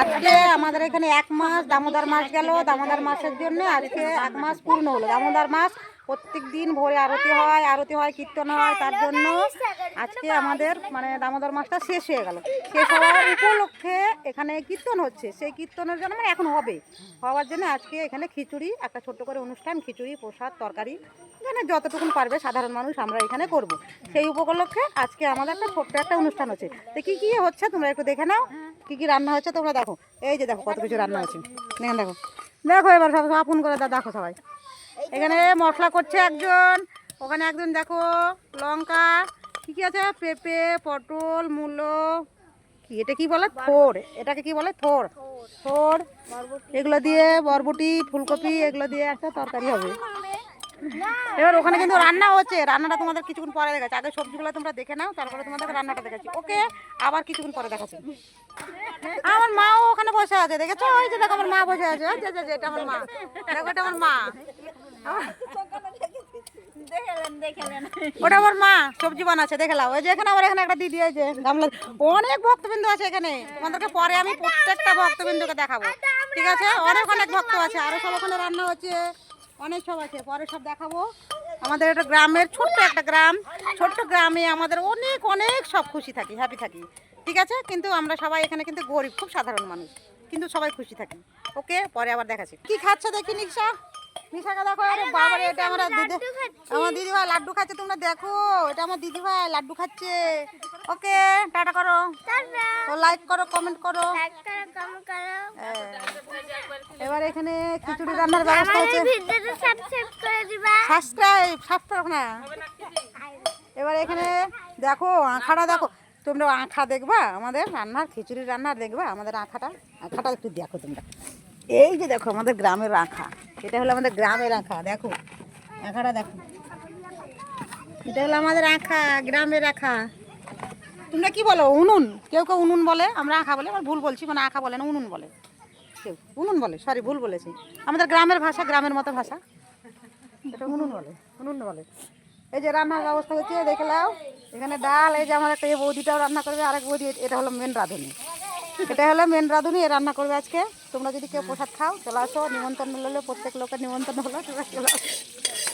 আজকে আমাদের এখানে এক মাস দামোদর মাস গেল, দামোদর মাসের জন্য আজকে এক মাস পূর্ণ হলো। দামোদর মাস প্রত্যেক দিন ভোরে আরতি হয় আরতি হয়, কীর্তন হয়, তার জন্য আজকে আমাদের মানে দামোদর মাসটা শেষ হয়ে গেল। শেষ হওয়ার উপলক্ষে এখানে কীর্তন হচ্ছে। সেই কীর্তনের জন্য মানে এখন হবে। হওয়ার জন্য আজকে এখানে খিচুড়ি, একটা ছোট্ট করে অনুষ্ঠান, খিচুড়ি, প্রসাদ, তরকারি মানে যতটুকুন পারবে সাধারণ মানুষ আমরা এখানে করব। সেই উপলক্ষে আজকে আমাদের একটা ছোট্ট একটা অনুষ্ঠান হচ্ছে। তো কী কী হচ্ছে তোমরা একটু দেখে নাও। কী কী রান্না হচ্ছে তোমরা দেখো। এই যে দেখো কত কিছু রান্না হচ্ছে। দেখেন দেখো। দেখো এবার সব আপন করে দা দেখো সবাই। এখানে মশলা করছে একজন, ওখানে একজন দেখো, লঙ্কা, কী কী আছে? পেঁপে, পটল, মূলো, কি এটা কি বলে? থোর। এটাকে কি বলে? থোর। থোর। এগুলো দিয়ে বরবটি, ফুলকপি, এগুলো দিয়ে একটা তরকারি হবে। এবার ওখানে কিন্তু রান্না হচ্ছে। রান্নাটা তোমাদের কিছুক্ষণ পরে দেখাচ্ছি। আগে সবজিগুলো তোমরা দেখে নাও, তারপরে তোমাদের রান্নাটা দেখাচ্ছি। ওকে, আবার কিছুক্ষণ পরে দেখাচ্ছি। আমার মাও ওখানে বসে আছে, দেখেছ? ওই যে দেখো, আমার মা বসে আছে। এটা আমার মা। দেখো, এটা আমার মা। ওটা আমার মা, সবজি বানাচ্ছে, দেখে লাও ওই যে এখানে আমার এখানে একটা দিদি যে, গামলা অনেক ভক্তবিন্দু আছে এখানে। তোমাদেরকে পরে আমি প্রত্যেকটা ভক্তবিন্দুকে দেখাবো। ঠিক আছে? অনেক অনেক ভক্ত আছে। আরও সব ওখানে রান্না হচ্ছে। অনেক সব আছে, পরে সব দেখাবো। আমাদের একটা গ্রামের ছোট্ট একটা গ্রাম, ছোট্ট গ্রামে আমাদের অনেক অনেক সব খুশি থাকি হ্যাপি থাকি। ঠিক আছে? কিন্তু আমরা সবাই এখানে কিন্তু গরিব, খুব সাধারণ মানুষ, কিন্তু সবাই খুশি থাকি। ওকে, পরে আবার দেখাচ্ছি। কি খাচ্ছে দেখি নিশা নিশাকে দেখো আরে বাবারে এটা আমার দিদি আমার দিদি ভাই লাড্ডু খাচ্ছে তোমরা দেখো এটা আমার দিদি ভাই লাড্ডু খাচ্ছে। ওকে টাটা করো। তো লাইক করো কমেন্ট করো। হ্যাঁ। এবার এখানে খিচুড়ি রান্নার ব্যবস্থা হচ্ছে। সাবস্ক্রাইব সাবস্ক্রাইব না। এবার এখানে দেখো আঁখাটা দেখো। তোমরা আঁখা দেখবা আমাদের রান্নার খিচুড়ি রান্নার দেখবা আমাদের আঁখাটা। আঁখাটা একটু দেখো তোমরা। এই যে দেখো আমাদের গ্রামের আঁখা এটা হলো আমাদের গ্রামের আঁখা দেখো আঁখাটা দেখো। এটা হলো আমাদের আঁখা গ্রামের আঁখা তোমরা কি বলো, উনুন? কেউ কেউ উনুন বলে, আমরা আঁখা বলে আমার ভুল বলছি মানে আঁখা বলে না, উনুন বলে। কেউ, উনুন বলে সরি ভুল বলেছি। আমাদের গ্রামের ভাষা, গ্রামের মতো ভাষা। এটা উনুন বলে উনুন বলে। এই যে রান্নার ব্যবস্থা হচ্ছে, দেখে নাও। এখানে ডাল, এই যে আমার একটা বৌদিটাও রান্না করবে, আরেক বৌদি, এটা হলো মেন রাঁধুনি। এটা হলো মেন রাঁধুনি এ রান্না করবে আজকে। তোমরা যদি কেউ প্রসাদ খাও চলে আসো। নিমন্ত্রণ হলে প্রত্যেক লোকের নিমন্ত্রণ হলো। তোমরা চলে আসো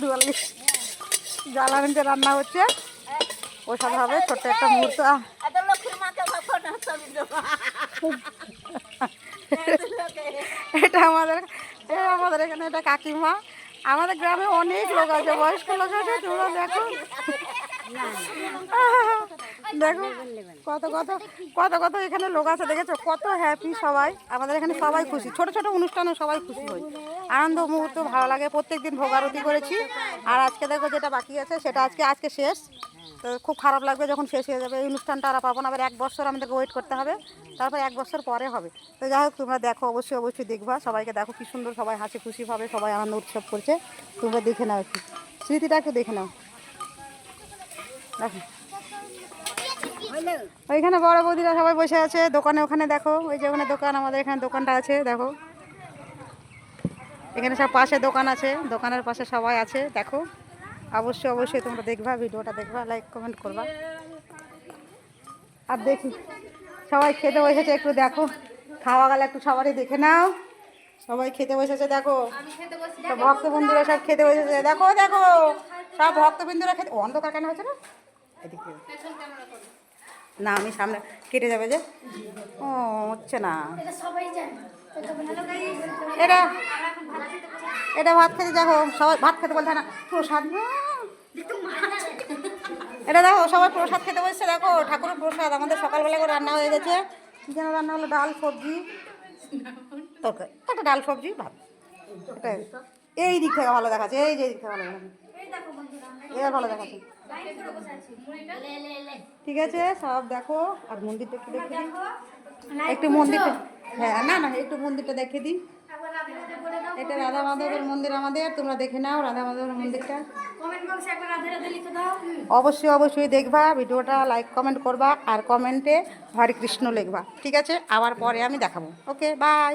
দুয়ালি জ্বালানিতে রান্না হচ্ছে। প্রসাদ হবে ছোট্ট একটা মুহূর্ত। এটা আমাদের এটা আমাদের এখানে এটা কাকিমা। আমাদের গ্রামে অনেক লোক আছে বয়স্ক লোক আছে তোমরা দেখো। দেখো কত কত কত কত এখানে লোক আছে দেখেছ? কত হ্যাপি সবাই। আমাদের এখানে সবাই খুশি। ছোট ছোট অনুষ্ঠানে সবাই খুশি হয় আনন্দ মুহূর্ত ভালো লাগে। প্রত্যেক দিন ভোগারতি করেছি। আর আজকে দেখো যেটা বাকি আছে সেটা আজকে আজকে শেষ। তো খুব খারাপ লাগবে যখন শেষ হয়ে যাবে। এই অনুষ্ঠানটা আর পাবো না। আবার এক বছর আমাদেরকে ওয়েট করতে হবে। তারপর এক বছর পরে হবে। তো যাই হোক তোমরা দেখো অবশ্যই অবশ্যই দেখবা। সবাইকে দেখো কি সুন্দর সবাই হাসি খুশিভাবে সবাই আনন্দ উৎসব করছে। তোমরা দেখে নাও একটু। স্মৃতিটা একটু দেখে নাও। দেখো। ওইখানে বড় বৌদিরা সবাই বসে আছে, দোকানে ওখানে দেখো, ওই যে ওখানে দোকান, আমাদের এখানে দোকানটা আছে, দেখো। এখানে সব পাশে দোকান আছে, দোকানের পাশে সবাই আছে, দেখো। অবশ্যই অবশ্যই তোমরা দেখবা, ভিডিওটা দেখবা লাইক কমেন্ট করবা। আর দেখি, সবাই খেতে বসেছে, একটু দেখো। খাওয়া গেলে একটু সবারই দেখে নাও। সবাই খেতে বসেছে, দেখো। সব ভক্তবন্ধুরা সব খেতে বসেছে, দেখো দেখো। সব ভক্তবন্ধুরা খেতে অন্ধকার কেন হচ্ছে না? এদিকে। না আমি সামনে কেটে যাবে যে। ও হচ্ছে না। এটা এটা ভাত খেতে দেখো সবাই ভাত খেতে বলছে না প্রসাদ। এটা দেখো সবাই প্রসাদ খেতে বসছে দেখো ঠাকুরের প্রসাদ আমাদের সকালবেলা করে রান্না হয়ে গেছে। কি যেন রান্না হলো ডাল সবজি। তরকারি একটা ডাল সবজি ভাত। এই দিক থেকে ভালো দেখাচ্ছে এই যে এই দিক থেকে ভালো দেখাচ্ছে। এবার ভালো দেখাচ্ছে। ঠিক আছে সব দেখো আর মন্দিরটা একটু দেখে দিই। একটু মন্দিরটা হ্যাঁ না না একটু মন্দিরটা দেখে দিই। এটা রাধা মাধবের মন্দির আমাদের তোমরা দেখে নাও রাধা মাধবের মন্দিরটা। অবশ্যই অবশ্যই দেখবা ভিডিওটা লাইক কমেন্ট করবা আর কমেন্টে হরে কৃষ্ণ লিখবা। ঠিক আছে আবার পরে আমি দেখাবো। ওকে বাই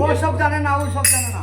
ও সব জানে না ও সব জানে না।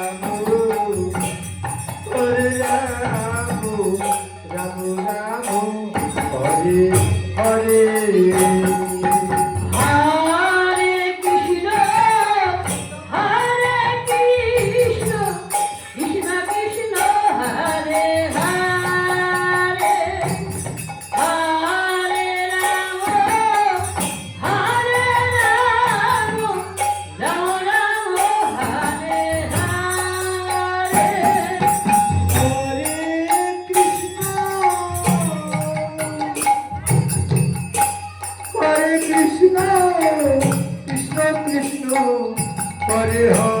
হরি হরি